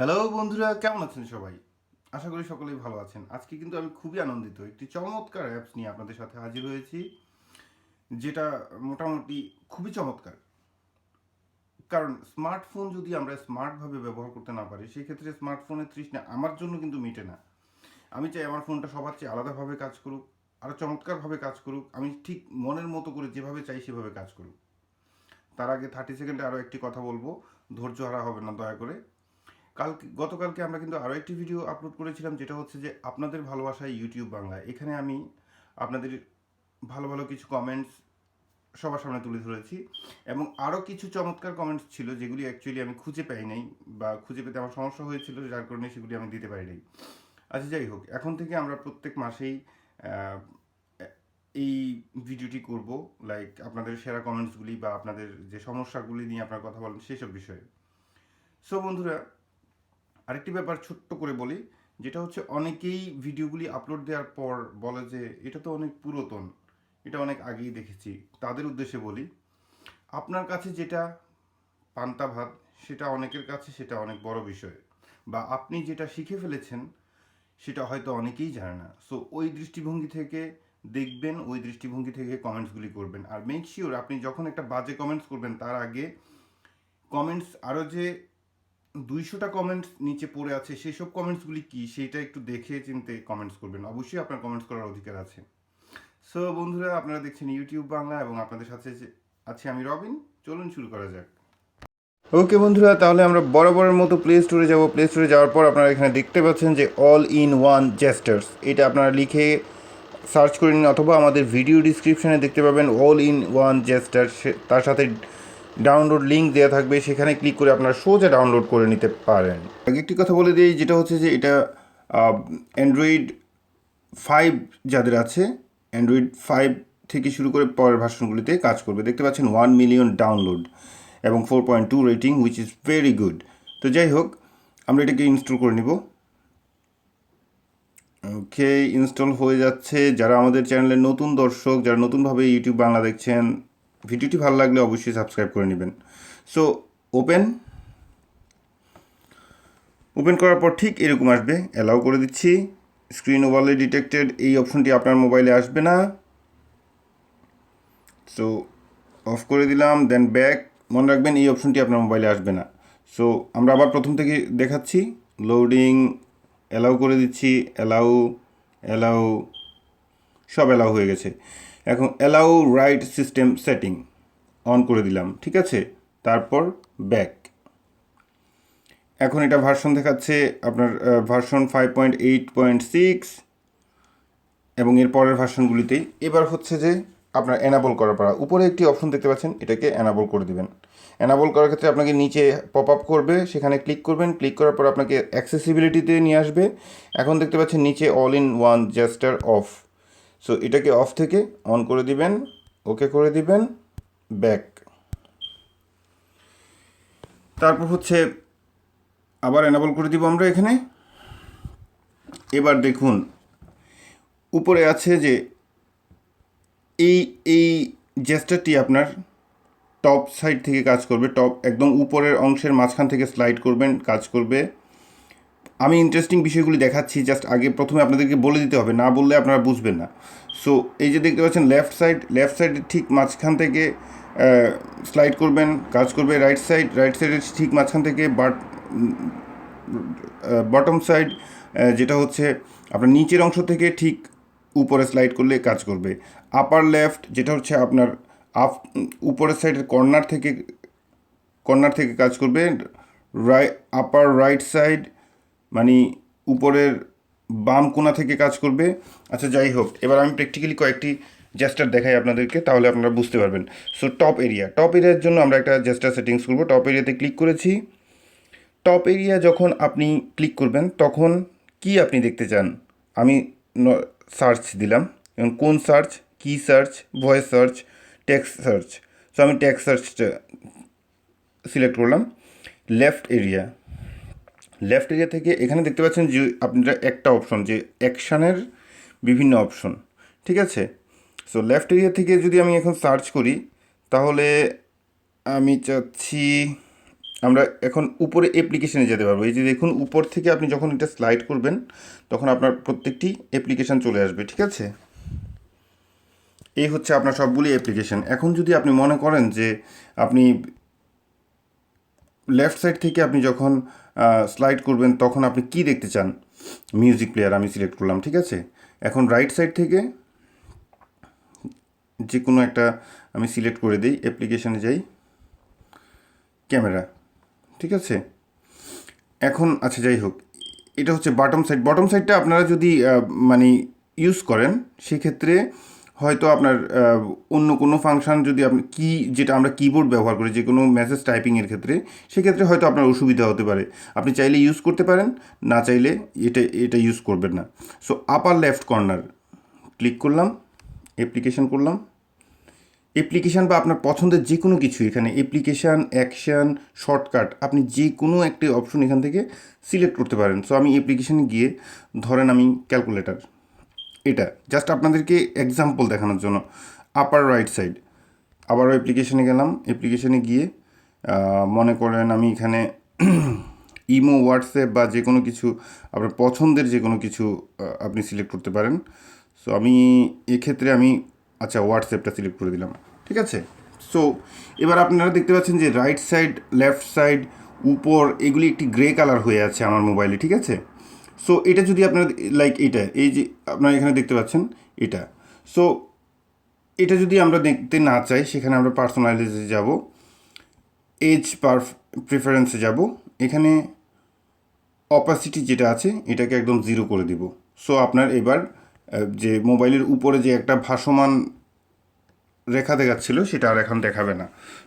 Hello বন্ধুরা, কেমন আছেন সবাই? আশা করি সকলেই ভালো আছেন। আজকে কিন্তু আমি খুবই আনন্দিত, একটি চমৎকার অ্যাপস নিয়ে আপনাদের সাথে হাজির হয়েছি, যেটা মোটামুটি খুবই চমৎকার। কারণ স্মার্টফোন যদি আমরা স্মার্টভাবে ব্যবহার করতে না পারি সেই ক্ষেত্রে স্মার্টফোনের তৃষ্ণা আমার জন্য কিন্তু মিটে না। আমি চাই আমার ফোনটা সবার চেয়ে আলাদাভাবে কাজ করুক আরও চমৎকারভাবে কাজ করুক, আমি ঠিক মনের মতো করে যেভাবে চাই সেভাবে কাজ করুক। তার আগে থার্টি সেকেন্ডে আরও একটি কথা বলব, ধৈর্য হারা হবে না, দয়া করে। কালকে, গতকালকে আমরা কিন্তু আরও একটি ভিডিও আপলোড করেছিলাম, যেটা হচ্ছে যে আপনাদের ভালোবাসায় ইউটিউব বাংলায় এখানে আমি আপনাদের ভালো ভালো কিছু কমেন্টস সবার সামনে তুলে ধরেছি এবং আরও কিছু চমৎকার কমেন্টস ছিল, যেগুলি অ্যাকচুয়ালি আমি খুঁজে পাই নাই বা খুঁজে পেতে আমার সমস্যা হয়েছিল, যার কারণে সেগুলি আমি দিতে পারি নাই। আচ্ছা যাই হোক, এখন থেকে আমরা প্রত্যেক মাসেই এই ভিডিওটি করব লাইক আপনাদের সেরা কমেন্টসগুলি বা আপনাদের যে সমস্যাগুলি নিয়ে আপনারা কথা বলেন, সেসব বিষয়ে। সো বন্ধুরা আরেকটি ব্যাপার ছোট্ট করে বলি, যেটা হচ্ছে অনেকেই ভিডিওগুলি আপলোড দেওয়ার পর বলে যে, এটা তো অনেক পুরাতন, এটা অনেক আগেই দেখেছি। তাদের উদ্দেশ্যে বলি, আপনার কাছে যেটা পান্তা ভাত, সেটা অনেকের কাছে সেটা অনেক বড় বিষয় বা আপনি যেটা শিখে ফেলেছেন, সেটা হয়তো অনেকেই জানে না। সো ওই দৃষ্টিভঙ্গি থেকে দেখবেন, ওই দৃষ্টিভঙ্গি থেকে কমেন্টসগুলি করবেন। আর মেক শিওর আপনি যখন একটা বাজে কমেন্টস করবেন, তার আগে কমেন্টস আরও যে দুইশোটা কমেন্টস নিচে পড়ে আছে সেই সব কমেন্টসগুলি কি? সেটা একটু দেখে চিনতে কমেন্টস করবেন। অবশ্যই আপনার কমেন্টস করার অধিকার আছে। সো বন্ধুরা, আপনারা দেখছেন ইউটিউব বাংলা এবং আপনাদের সাথে আছি আমি রবিন। চলুন শুরু করা যাক। ওকে বন্ধুরা, তাহলে আমরা বরাবরের মতো প্লে স্টোরে যাব। প্লে স্টোরে যাওয়ার পর আপনারা এখানে দেখতে পাচ্ছেন যে অল ইন ওয়ান জেস্টার্স এটা আপনারা লিখে সার্চ করে নিন, অথবা আমাদের ভিডিও ডিসক্রিপশানে দেখতে পাবেন অল ইন ওয়ান জেস্টার তার সাথে ডাউনলোড লিঙ্ক দেওয়া থাকবে, সেখানে ক্লিক করে আপনারা সোজা ডাউনলোড করে নিতে পারেন। আগে একটি কথা বলে দিই, যেটা হচ্ছে যে এটা অ্যান্ড্রয়েড ফাইভ যাদের আছে অ্যান্ড্রয়েড ফাইভ থেকে শুরু করে পরের ভাষণগুলিতে কাজ করবে। দেখতে পাচ্ছেন ওয়ান মিলিয়ন ডাউনলোড এবং four point two rating which is very good তো যাই হোক, আমরা এটাকে ইনস্টল করে নিব। ওকে ইনস্টল হয়ে যাচ্ছে। যারা আমাদের চ্যানেলের নতুন দর্শক, যারা নতুনভাবে ইউটিউব বাংলা দেখছেন ভিডিওটি ভালো লাগলে অবশ্যই সাবস্ক্রাইব করে নেবেন। সো ওপেন ওপেন করার পর ঠিক এরকম আসবে। অ্যালাউ করে দিচ্ছি। স্ক্রিন ওভারলে ডিটেক্টেড এই অপশনটি আপনার মোবাইলে আসবে না। সো অফ করে দিলাম দেন ব্যাক মনে রাখবেন এই অপশনটি আপনার মোবাইলে আসবে না। সো আমরা আবার প্রথম থেকে দেখাচ্ছি। লোডিং অ্যালাউ করে দিচ্ছি। অ্যালাউ অ্যালাউ সব অ্যালাউ হয়ে গেছে। এখন allow right system setting on করে দিলাম, ঠিক আছে? তারপর ব্যাক এখন এটা ভার্সন দেখাচ্ছে আপনার version five point eight point six এবং এর পরের ভার্সনগুলিতেই এবার হচ্ছে যে আপনার অ্যানাবল করার পর উপরে একটি অপশন দেখতে পাচ্ছেন, এটাকে অ্যানাবল করে দেবেন। অ্যানাবল করার ক্ষেত্রে আপনাকে নিচে পপ আপ করবে, সেখানে ক্লিক করবেন। ক্লিক করার পর আপনাকে অ্যাক্সেসিবিলিটিতে নিয়ে আসবে। এখন দেখতে পাচ্ছেন নিচে all in one gesture off so এটাকে অফ থেকে অন করে দিবেন ওকে করে দিবেন ব্যাক তারপর হচ্ছে আবার এনাবল করে দিব আমরা এখানে। এবার দেখুন, উপরে আছে যে এই এই জেস্টারটি আপনার টপ সাইড থেকে কাজ করবে টপ একদম উপরের অংশের মাঝখান থেকে স্লাইড করবেন, কাজ করবে। আমি ইন্টারেস্টিং বিষয়গুলি দেখাচ্ছি জাস্ট আগে প্রথমে আপনাদেরকে বলে দিতে হবে, না বললে আপনারা বুঝবেন না। সো এই যে দেখতে পাচ্ছেন লেফট সাইড লেফট সাইডের ঠিক মাঝখান থেকে স্লাইড করবেন, কাজ করবে রাইট সাইড রাইট সাইডের ঠিক মাঝখান থেকে বাট বটম সাইড যেটা হচ্ছে, আপনার নিচের অংশ থেকে ঠিক উপরে স্লাইড করলে কাজ করবে। আপার লেফট যেটা হচ্ছে আপনার আপ, উপরের সাইডের কর্নার থেকে কর্নার থেকে কাজ করবে রাই আপার রাইট সাইড মানে উপরের বাম কোনা থেকে কাজ করবে। আচ্ছা যাই হোক, এবার আমি প্র্যাকটিক্যালি কয়েকটি জেস্টার দেখাই আপনাদেরকে, তাহলে আপনারা বুঝতে পারবেন। সো টপ এরিয়া টপ এরিয়ার জন্য আমরা একটা জেস্টার সেটিংস করব। টপ এরিয়াতে ক্লিক করেছি। টপ এরিয়া যখন আপনি ক্লিক করবেন, তখন কি আপনি দেখতে চান? আমি সার্চ দিলাম। এবং কোন সার্চ কি search voice search text search so আমি টেক্সট সার্চটা সিলেক্ট করলাম। লেফট এরিয়া লেফট এরিয়া থেকে এখানে দেখতে পাচ্ছেন যে আপনারা একটা অপশন যে অ্যাকশানের বিভিন্ন অপশন ঠিক আছে? সো লেফট এরিয়া থেকে যদি আমি এখন সার্চ করি, তাহলে আমি চাচ্ছি আমরা এখন উপরে অ্যাপ্লিকেশনে যেতে পারব। এই যে দেখুন, উপর থেকে আপনি যখন এটা স্লাইড করবেন, তখন আপনার প্রত্যেকটি অ্যাপ্লিকেশান চলে আসবে, ঠিক আছে? এই হচ্ছে আপনার সবগুলি অ্যাপ্লিকেশন এখন যদি আপনি মনে করেন যে আপনি লেফট সাইড থেকে আপনি যখন স্লাইড করবেন, তখন আপনি কি দেখতে চান? মিউজিক প্লেয়ার আমি সিলেক্ট করলাম, ঠিক আছে? এখন রাইট সাইড থেকে যে কোনো একটা আমি সিলেক্ট করে দিই অ্যাপ্লিকেশানে যাই ক্যামেরা ঠিক আছে? এখন আচ্ছা যাই হোক, এটা হচ্ছে বটম সাইড বটম সাইডটা আপনারা যদি মানে ইউজ করেন, সেক্ষেত্রে হয়তো আপনার অন্য কোনো ফাংশন যদি আপনি কি, যেটা আমরা কিবোর্ড ব্যবহার করি, যে কোনো মেসেজ টাইপিংয়ের ক্ষেত্রে, সেক্ষেত্রে হয়তো আপনার অসুবিধা হতে পারে। আপনি চাইলে ইউজ করতে পারেন, না চাইলে এটা এটা ইউজ করবেন না। So upper left corner click করলাম অ্যাপ্লিকেশন করলাম। অ্যাপ্লিকেশান বা আপনার পছন্দের যে কোনো কিছু, এখানে অ্যাপ্লিকেশান অ্যাকশান শর্টকাট আপনি যে কোনো একটি অপশন এখান থেকে সিলেক্ট করতে পারেন। সো আমি অ্যাপ্লিকেশানে গিয়ে, ধরেন আমি ক্যালকুলেটর এটা জাস্ট আপনাদেরকে এক্সাম্পল দেখানোর জন্য। আপার রাইট সাইড আবারও অ্যাপ্লিকেশানে গেলাম। অ্যাপ্লিকেশানে গিয়ে মনে করেন আমি এখানে ইমো হোয়াটসঅ্যাপ বা যে কোনো কিছু, আপনার পছন্দের যে কোনো কিছু আপনি সিলেক্ট করতে পারেন। সো আমি এক্ষেত্রে আমি আচ্ছা হোয়াটসঅ্যাপটা সিলেক্ট করে দিলাম। ঠিক আছে? সো এবার আপনারা দেখতে পাচ্ছেন যে রাইট সাইড লেফট সাইড উপর, এগুলি একটি গ্রে কালার হয়ে আছে আমার মোবাইলে ঠিক আছে? সো এটা যদি আপনারা লাইক এটা, এই যে আপনারা এখানে দেখতে পাচ্ছেন, এটা। সো এটা যদি আমরা দেখতে না চাই, সেখানে আমরা পার্সোনালাইজে যাব এজ পার প্রেফারেন্সে যাব, এখানে অপাসিটি যেটা আছে, এটাকে একদম জিরো করে দিব। সো আপনার এবার যে মোবাইলের উপরে যে একটা ভাসমান রেখা দেখাচ্ছিল, সেটা আর এখন দেখাবে না।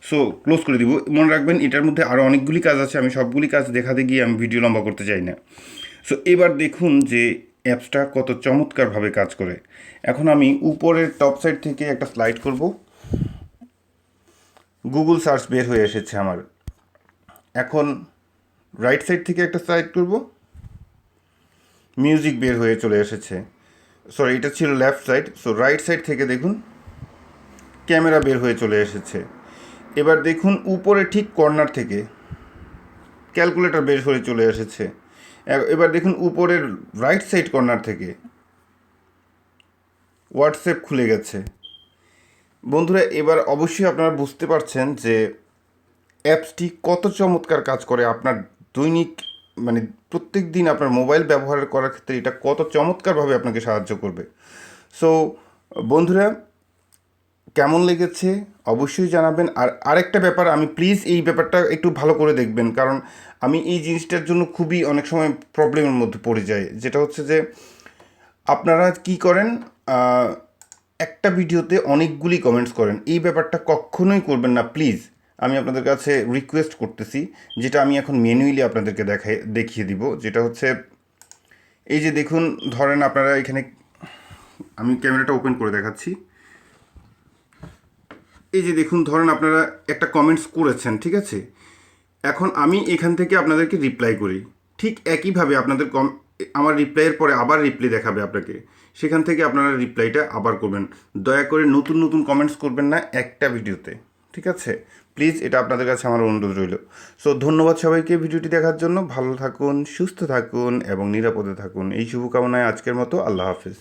সো ক্লোজ করে দিব। মনে রাখবেন, এটার মধ্যে আরও অনেকগুলি কাজ আছে, আমি সবগুলি কাজ দেখাতে গিয়ে আমি ভিডিও লম্বা করতে চাই না। সো এবার দেখুন যে অ্যাপসটা কত চমৎকারভাবে কাজ করে। এখন আমি উপরের টপ সাইড থেকে একটা স্লাইড করব। গুগল সার্চ বের হয়ে এসেছে আমার। এখন রাইট সাইড থেকে একটা স্লাইড করব। মিউজিক বের হয়ে চলে এসেছে। সরি এটা ছিল left side so right side থেকে দেখুন ক্যামেরা বের হয়ে চলে এসেছে। এবার দেখুন, উপরে ঠিক কর্নার থেকে ক্যালকুলেটর বের হয়ে চলে এসেছে। এবার দেখুন উপরের রাইট সাইড কর্নার থেকে হোয়াটসঅ্যাপ খুলে গেছে। বন্ধুরা, এবার অবশ্যই আপনারা বুঝতে পারছেন যে অ্যাপসটি কত চমৎকার কাজ করে আপনার দৈনিক মানে প্রত্যেক দিন আপনার মোবাইল ব্যবহার করার ক্ষেত্রে এটা কত চমৎকারভাবে আপনাকে সাহায্য করবে। সো বন্ধুরা কেমন লেগেছে অবশ্যই জানাবেন। আর আরেকটা ব্যাপার, আমি প্লিজ এই ব্যাপারটা একটু ভালো করে দেখবেন। কারণ আমি এই জিনিসটার জন্য খুবই অনেক সময় প্রবলেমের মধ্যে পড়ে যাই। যেটা হচ্ছে যে, আপনারা কি করেন একটা ভিডিওতে অনেকগুলি কমেন্টস করেন। এই ব্যাপারটা কখনোই করবেন না প্লিজ আমি আপনাদের কাছে রিকোয়েস্ট করতেছি, যেটা আমি এখন ম্যানুয়ালি আপনাদেরকে দেখাই, দেখিয়ে দিব। যেটা হচ্ছে, এই যে দেখুন, ধরেন আপনারা এখানে, আমি ক্যামেরাটা ওপেন করে দেখাচ্ছি। এই যে দেখুন, ধরেন আপনারা একটা কমেন্টস করেছেন, ঠিক আছে? এখন আমি এখান থেকে আপনাদেরকে রিপ্লাই করি। ঠিক একইভাবে আপনাদের কম আমার রিপ্লাইয়ের পরে আবার রিপ্লাই দেখাবে আপনাকে। সেখান থেকে আপনারা রিপ্লাইটা আবার করবেন। দয়া করে নতুন নতুন কমেন্টস করবেন না একটা ভিডিওতে, ঠিক আছে? প্লিজ এটা আপনাদের কাছে আমার অনুরোধ রইল। সো ধন্যবাদ সবাইকে ভিডিওটি দেখার জন্য। ভালো থাকুন, সুস্থ থাকুন এবং নিরাপদে থাকুন। এই শুভকামনায় আজকের মতো আল্লাহ হাফিজ।